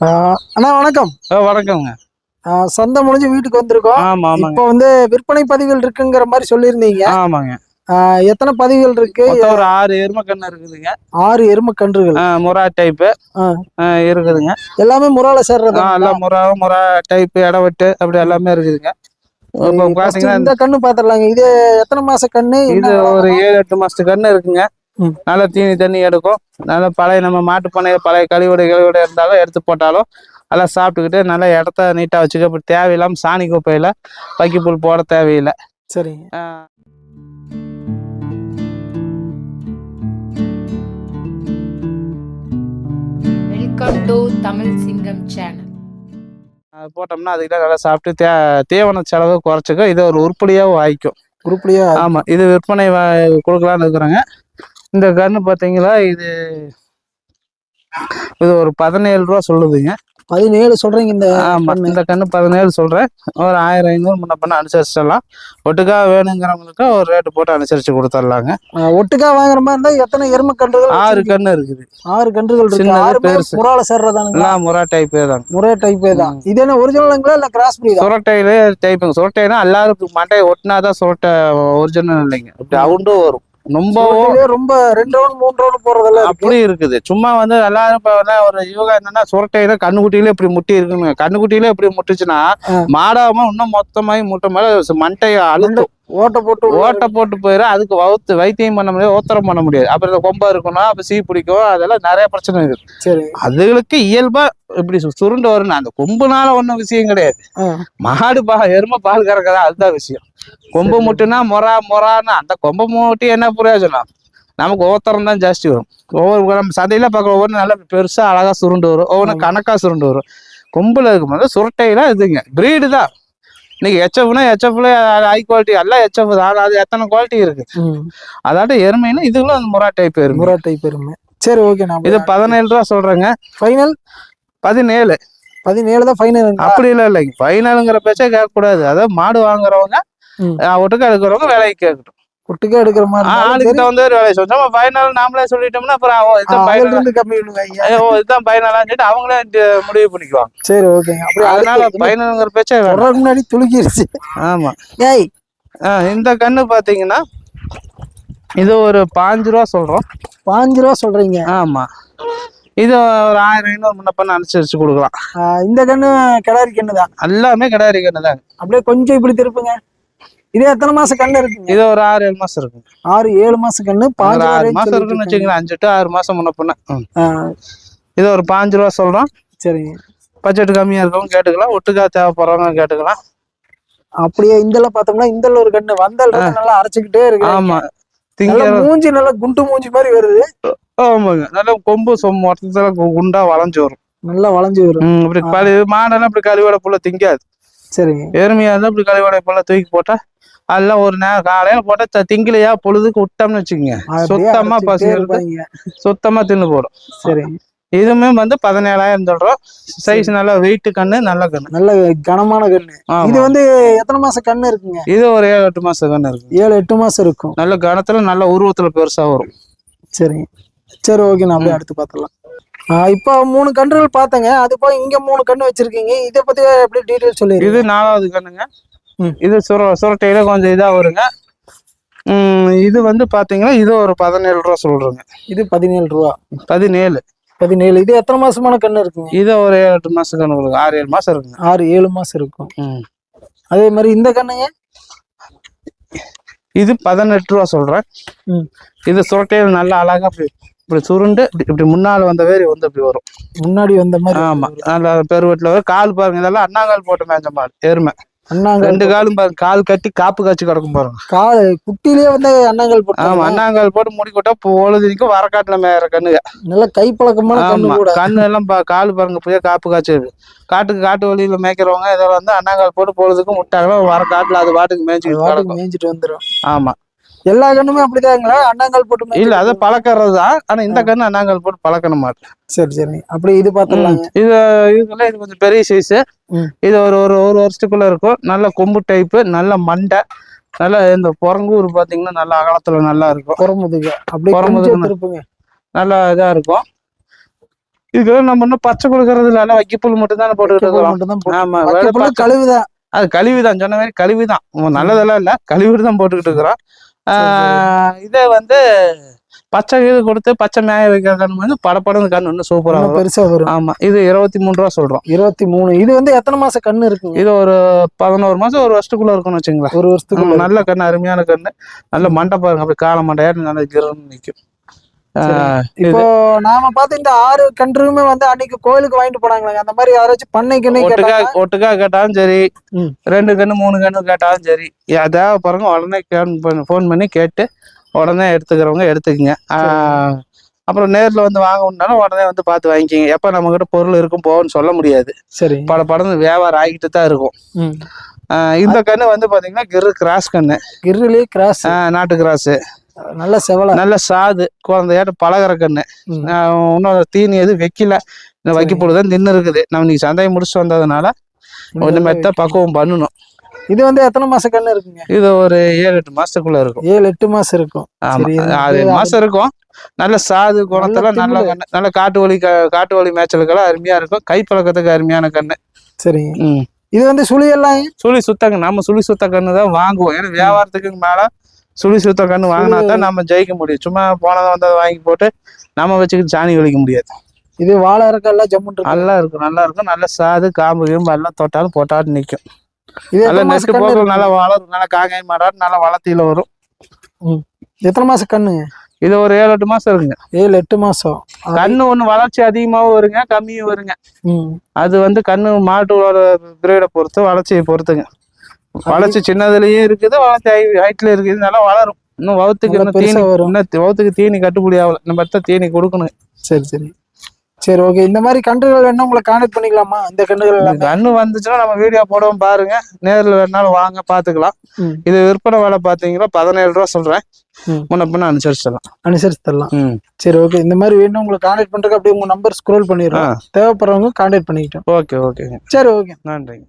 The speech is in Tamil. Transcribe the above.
அண்ணா வணக்கம். ஆஹ் சந்தை முடிஞ்சு வீட்டுக்கு வந்திருக்கோம். ஆமா இப்போ வந்து விற்பனை பதிவுகள் இருக்குங்கிற மாதிரி சொல்லியிருந்தீங்க. ஆமாங்க. எத்தனை பதிவுகள் இருக்கு? ஒரு ஆறு எருமை கண்ணு இருக்குதுங்க. ஆறு எரும கன்றுகள். ஆ, முறா டைப்பு. இருக்குதுங்க. எல்லாமே முறால சேர்றது? எல்லாம் முறா முறா டைப்பு இடவெட்டு அப்படி எல்லாமே இருக்குதுங்க. இந்த கண்ணு பாத்திரலாங்க இது எத்தனை மாச கண்ணு? இது ஒரு ஏழு எட்டு மாசத்து கண்ணு இருக்குங்க. நல்லா தீனி தண்ணி எடுக்கும். நல்லா பழைய நம்ம மாட்டு பண்ணைய பழைய கழிவுடை கழிவுடை இருந்தாலும் எடுத்து போட்டாலும் நல்லா சாப்பிட்டுக்கிட்டு நல்லா இடத்த நீட்டாக வச்சுக்க. இப்படி தேவையில்லாமல் சாணி குப்பையில் பக்கிப்புல் போட தேவையில்லை. சரிங்க. ஆ, வெல்கம் டு தமிழ் சிங்கம் சேனல் அது போட்டோம்னா அதுக்கிட்ட நல்லா சாப்பிட்டு தே தீவன செலவு குறைச்சிக்க இது ஒரு உருப்படியாக வாய்க்கும் உருப்படியா? ஆமாம் இது விற்பனை கொடுக்கலான்னு இருக்கிறாங்க. இந்த கன்று பார்த்தீங்களா இது இது ஒரு பதினேழு ரூபா சொல்லுதுங்க. பதினேழு சொல்றீங்க இந்த ஆமா கண்ணு. இந்த கன்று பதினேழு சொல்றேன். ஒரு ஆயிரம் ஐநூறு முன்ன பண்ண அனுசரிச்சிடலாம். ஒட்டுக்கா வேணுங்கிறவங்களுக்கு ஒரு ரேட்டு போட்டு அனுசரிச்சு கொடுத்துடலாங்க. ஒட்டுக்கா வாங்குற மாதிரி இருந்தா எத்தனை எரும கன்றுகள் ஆறு? கன்று இருக்குது. ஆறு கன்றுகள் இருக்கு. ஆறு பெருசு. முறால சேர்றதானுங்களா? முறா டைப்பே தான். முறை டைப்பே தான். இது என்ன ஒரிஜினலுங்களா இல்ல கிராஸ் பிரீடா சுரட்டையிலே டைப்புங்க சுரட்டைனா எல்லாருக்கும் மண்டையை ஒட்டினாதான் சுரட்டை ஒரிஜினல் இல்லைங்க. இப்படி அவுண்டும் வரும். ரொம்பவும் ரொம்ப ரெண்டு ரவுண்ட் மூணு ரவுண்ட் இருக்கு. அப்படி இருக்குது. சும்மா வந்து எல்லாரும் இப்ப ஒரு யோகா என்னன்னா சுரட்டையில கண்ணுக்குட்டியில இப்படி முட்டி இருக்குங்க. கண்ணுக்குட்டியில இப்படி முட்டுச்சுன்னா. மாடாம இன்னும் மொத்தமாயி முட்டை மேல மண்டையை அழுத்தும். ஓட்ட போட்டு ஓட்டை போட்டு போயிடும் அதுக்கு வவுத்து வைத்தியம் பண்ண முடியாது ஓத்தரம் பண்ண முடியாது. அப்புறம் இந்த கொம்பா இருக்கணும் அப்ப சீ பிடிக்கும் அதெல்லாம் நிறைய பிரச்சனை இருக்கு. சரி. அதுகளுக்கு இயல்பா இப்படி சுருண்டு வரணும் அந்த கொம்புனால ஒண்ணும் விஷயம் கிடையாது. மாடு பா எருமை பால் கறக்கதா அதுதான் விஷயம். கொம்பு முட்டுனா மொரா மொரான்னு அந்த கொம்பு மூட்டி என்ன பிரயோஜனம்? நமக்கு ஒவ்வொருத்தரம் தான் ஜாஸ்தி வரும். ஒவ்வொரு நம்ம சந்தையில பார்க்க ஒவ்வொரு நல்லா பெருசா அழகா சுருண்டு வரும். ஒவ்வொன்று ஆமா. கணக்கா சுருண்டு வரும். கொம்புல இருக்கும்போது சுரட்டையில இதுங்க. பிரீடு தான். இன்னைக்கு எச்எஃப்னா எச்எஃப்ல ஹை குவாலிட்டி எல்லாம் எச்எஃப் தான் அது எத்தனை குவாலிட்டி இருக்கு. அதாட்ட எருமைன்னா இதுகளும் அந்த முறா டைப் எருமை முறை டைப் எருமை. சரி ஓகே நான் இது பதினேழு ரூபா சொல்றேங்க. ஃபைனல் பதினேழு. பதினேழு தான் ஃபைனல் அப்படி இல்லை இல்லைங்க. ஃபைனலுங்கிற பேச்சே கேட்கக்கூடாது. அதாவது மாடு வாங்குறவங்க ஒட்டுக்கா எடுக்கிறவங்க வேலைக்கு கேட்கட்டும். ஒட்டுக்கா எடுக்கிற மாதிரி ஆளுக்கு. தகுந்த ஒரு வேலையை சொல்லிட்டோம் ஃபைனல் நாமளே சொல்லிட்டோம்னா அப்புறம் இதுதான் ஃபைனல் கம்மி பண்ணுவாங்க ஓ இதுதான் ஃபைனலான்னு சொல்லிட்டு அவங்களே முடிவு பண்ணிக்குவாங்க. சரி ஓகேங்க. அதனால ஃபைனலுங்கிற பேச்சே வேணும். சொல்றதுக்கு முன்னாடி துளுக்கிருச்சு ஆமா. ஏய். இந்த கண்ணு பாத்தீங்கன்னா இது ஒரு பாஞ்சு ரூபா சொல்றோம். பாஞ்சு ரூபா சொல்றீங்க. ஆமா. இது ஒரு ஆயிரம் ஐநூறு முன்ன பண்ண அனுசரிச்சு கொடுக்கலாம். இந்த கண்ணு கிடாரி கண்ணு தான் எல்லாமே கிடையாது கண்ணு தாங்க அப்படியே கொஞ்சம் இப்படி திருப்புங்க. இது எத்தனை மாசம் கண்ணு இருக்குங்க? இது ஒரு ஆறு ஏழு மாசம் இருக்கு ஆறு ஏழு மாசம் கண்ணு பாஞ்சு ஆறு மாசம் இருக்குன்னு. வச்சுக்கலாம் அஞ்சு டு ஆறு மாசம் முன்ன பண்ண இது ஒரு பாஞ்சு ரூபா சொல்றோம். சரிங்க. பட்ஜெட் கம்மியா இருக்கவங்க கேட்டுக்கலாம். ஒட்டுக்கா தேவைப்படுறவங்க கேட்டுக்கலாம். அப்படியே இந்தல பார்த்தோம்னா இந்தல ஒரு கண்ணு. வந்தல் நல்லா அரைச்சுக்கிட்டே இருக்கு. ஆமா. திங்க மூஞ்சி நல்லா குண்டு மூஞ்சி மாதிரி வருது. ஆமாங்க. நல்ல கொம்பு சொம் மொத்தத்துல குண்டா வளைஞ்சு வரும். நல்லா வளைஞ்சு வரும். இப்படி மாடெல்லாம் இப்படி கழிவோட புள்ள திங்காது. சரிங்க. எருமையா இருந்தா இப்படி கழிவோட புள்ள தூக்கி போட்டா அதெல்லாம் ஒரு நேரம் காலையில போட்டா திங்கலையா பொழுதுக்கு விட்டோம்னு வச்சுக்கோங்க. சுத்தமா இருப்பாங்க. சுத்தமா தின்னு போடும். சரிங்க. இதுவுமே வந்து பதினேழாயிரம் சொல்றோம். சைஸ் நல்லா வெயிட் கண்ணு நல்ல கண்ணு. நல்ல கனமான கண்ணு. இது வந்து எத்தனை மாசம் கண்ணு இருக்குங்க? இது ஒரு ஏழு எட்டு மாசம் கண்ணு இருக்கு ஏழு எட்டு மாசம் இருக்கும். நல்ல கனத்துல நல்ல உருவத்துல பெருசா வரும். சரிங்க. சரி ஓகே நான் அப்படியே அடுத்து பார்த்துடலாம். ஆ, இப்போ மூணு கன்றுகள் பார்த்தேங்க. அது போய் இங்க மூணு கன்று வச்சிருக்கீங்க. இதை பத்தி எப்படி டீடைல் இது சொல்லிடுங்க நாலாவது கண்ணுங்க. ம். இது சுர சுரட்டையில கொஞ்சம் இதா வருங்க. இது வந்து பாத்தீங்கன்னா இது ஒரு பதினேழு ரூபா சொல்றேங்க. இது பதினேழு ரூபா. பதினேழு. பதினேழு. இது எத்தனை மாசமான கன்று இருக்குங்க? இது ஒரு ஏழு எட்டு மாசம் கண்ணு கொடுங்க ஆறு ஏழு மாசம் இருக்குங்க. ஆறு ஏழு மாசம் இருக்கும். அதே மாதிரி இந்த கண்ணுங்க? இது பதினெட்டு ரூபா சொல்றேன். ம். இது சுரட்டையில நல்லா அழகா இப்படி சுருண்டு இப்படி இப்படி முன்னால வந்த வேரி வந்து அப்படி வரும். முன்னாடி வந்த மாதிரி ஆமா. நல்லா பெருவெட்டில் வரும். கால் பாருங்க இதெல்லாம் அண்ணாங்கால் போட்டு மேஞ்ச மாடு. எருமை. அண்ணாங்கல் ரெண்டு காலும் பாருங்க. கால் கட்டி காப்பு காய்ச்சி கிடக்கும் பாருங்க. கால் குட்டிலேயே வந்து அண்ணாங்கல் ஆமா போட்டாங்க அண்ணாங்கால் போட்டு முடி கொட்டா பொழுதுனிக்கும் வரக்காட்டுல மேற கண்ணுங்க நல்ல கைப்பழக்கமான கண்ணு ஆமா. கூட. கண்ணு எல்லாம் பா- கால் பாருங்க போய் காப்பு காய்ச்சது காட்டுக்கு காட்டு வழியில மேய்க்கிறவங்க இதெல்லாம் வந்து அண்ணாங்கால் போட்டு பொழுதுக்கும் விட்டாங்கன்னா வர காட்டுல அது பாட்டுக்கு மேய்ச்சிட்டு மேய்ஞ்சிட்டு வந்துரும். ஆமா. எல்லா கண்ணுமே அப்படிதாங்களா அண்ணாங்கல் போட்டு இல்ல அது பழக்கிறது தான் ஆனா இந்த கண்ணு அண்ணாங்கால் போட்டு பழக்கணும் மாட்டேன். சரி சரி. அப்படி இது பார்த்துடலாங்க இது இதுக்குள்ள இது கொஞ்சம் பெரிய சைஸ். இது ஒரு ஒரு ஒரு வருஷத்துக்குள்ள இருக்கும். நல்ல கொம்பு டைப்பு நல்ல மண்டை நல்ல இந்த புறங்கூர் பாத்தீங்கன்னா நல்ல அகலத்துல நல்லா இருக்கும். புறமுதுக. அப்படியே புறமுதுகு நல்லா இதா இருக்கும். இதுக்கு நம்ம இன்னும் பச்சை கொடுக்கறது இல்ல வைக்கப்புல் மட்டும் தானே போட்டுக்கிட்டு இருக்கிறோம். ஆமா கழுவுதான். அது கழிவுதான். சொன்ன மாதிரி கழிவுதான். நல்லதெல்லாம் இல்ல. கழிவுடு தான் போட்டுக்கிட்டு இருக்கிறோம். இதே வந்து பச்சை இது கொடுத்து பச்சை மேய வைக்கிற கண்ணு வந்து படப்படம் கண்ணு இன்னும் சூப்பரா பெருசா வரும். ஆமா இது இருபத்தி மூணு ரூபா சொல்றோம். இருபத்தி மூணு. இது வந்து எத்தனை மாசம் கண்ணு இருக்குங்க? இது ஒரு பதினோரு மாசம் ஒரு வருஷத்துக்குள்ள இருக்கும்னு வச்சுங்களேன் ஒரு வருஷத்துக்கு நல்ல கண்ணு அருமையான கண்ணு. நல்ல மண்டை பாருங்க அப்படி கால மண்டையாட்டு நல்ல கிரன்னு நிக்கும். ஆஹ் இப்போ நாம பார்த்த இந்த ஆறு கன்றுமே வந்து அன்னைக்கு கோயிலுக்கு வாங்கிட்டு போனாங்களே அந்த மாதிரி யாராச்சும் பண்ணை கிண்ணை ஒட்டுக்கா ஒட்டுக்கா கேட்டாலும் சரி. ரெண்டு கண்ணு மூணு கண்ணு கேட்டாலும் சரி. ஏதாவது பாருங்க உடனே ஃபோன் பண்ணி கேட்டு உடனே எடுத்துக்கிறவங்க எடுத்துக்கங்க. அப்புறம் நேர்ல வந்து வாங்கணும்னாலும் உடனே வந்து பார்த்து வாங்கிக்கிங்க. எப்ப நம்ம கிட்ட பொருள் இருக்கும் போகும்னு சொல்ல முடியாது. சரி. பல படம் வியாபாரம் ஆகிட்டு தான் இருக்கும். இந்த கண்ணு வந்து பாத்தீங்கன்னா கிரு கிராஸ் கண்ணு. கிர்ரிலே கிராஸ். நாட்டு கிராஸ். நல்ல செவல. நல்ல சாது குழந்தையாட்ட பழகிற கண்ணு இன்னும் தீனி எதுவும் வைக்கல. வைக்க பொழுதுதான் தின்னு இருக்குது. நம்ம இன்னைக்கு சந்தையை முடிச்சுட்டு வந்ததுனால கொஞ்சம் மெத்த பக்குவம் பண்ணணும் இது வந்து எத்தனை மாசம் கண்ணு இருக்குங்க? இது ஒரு ஏழு எட்டு மாசத்துக்குள்ள இருக்கும். ஏழு எட்டு மாசம் இருக்கும். ஆறு மாசம் இருக்கும். நல்ல சாது குணத்துல நல்ல. கண்ணு. நல்ல காட்டு வலி காட்டு வலி மேய்ச்சலுக்கெல்லாம் அருமையா இருக்கும். கை பழக்கத்துக்கு அருமையான கண்ணு. சரி. இது வந்து சுழி எல்லாம் சுழி சுத்தங்க. நம்ம சுழி சுத்த கண்ணு தான் வாங்குவோம். ஏன்னா வியாபாரத்துக்கு மேல சுழி சுத்த கண்ணு வாங்கினா தான் நம்ம ஜெயிக்க முடியும். சும்மா போனதை வந்ததை வாங்கி போட்டு நம்ம வச்சுக்கிட்டு சாணி வலிக்க முடியாது. இது வாழை இருக்கெல்லாம் ஜம்முன் இருக்கு. நல்லா இருக்கும் நல்லா இருக்கும். நல்ல சாது காம்பு கீம்பு எல்லாம் தொட்டாலும் போட்டாலும் நிக்கும். இது நல்ல எத்தனை மாசம் நெட்டு கண்ணு போக இருக்குங்க? நல்லா வளரும். நல்லா காங்காய் மாடாட்டு நல்லா வளர்த்தியில வரும். எத்தனை மாசம் கண்ணுங்க? இது ஒரு ஏழு எட்டு மாசம் இருக்குங்க. ஏழு எட்டு மாசம். அது- கண்ணு ஒண்ணு வளர்ச்சி அதிகமாகவும் வருங்க கம்மியும் வருங்க. அது வந்து கண்ணு மாட்டோட பிரீடை பொறுத்து வளர்ச்சியை பொறுத்துங்க. வளர்ச்சி சின்னதுலயும் இருக்குது வளர்ச்சி ஹைட்ல இருக்குது. நல்லா வளரும். இன்னும் வவுத்துக்கு தீனி. இன்னும் வவுத்துக்கு தீனி கட்டுப்படி ஆகல. நம்ம தான் தீனி கொடுக்கணும். சரி சரி. சரி ஓகே இந்த மாதிரி கன்றுகள் வேணும் உங்களை கான்டாக்ட் பண்ணிக்கலாமா? இந்த கன்றுகள் கண்ணு வந்துச்சுன்னா நம்ம வீடியோ போடுவோம் பாருங்க. நேர்ல வேணாலும் வாங்க பாத்துக்கலாம். இது விற்பனை விலை பாத்தீங்கன்னா பதினேழு ரூபா சொல்றேன். முன்ன பின்ன அனுசரிச்சிடலாம். அனுசரிச்சு தரலாம் சரி ஓகே இந்த மாதிரி வேணும் உங்களுக்கு கான்டாக்ட் பண்றதுக்கு அப்படியே உங்க நம்பர் ஸ்க்ரோல் பண்ணிடுறோம். தேவைப்படுறவங்க கான்டாக்ட் பண்ணிக்கிட்டோம். ஓகே ஓகேங்க. சரி ஓகே நன்றிங்க.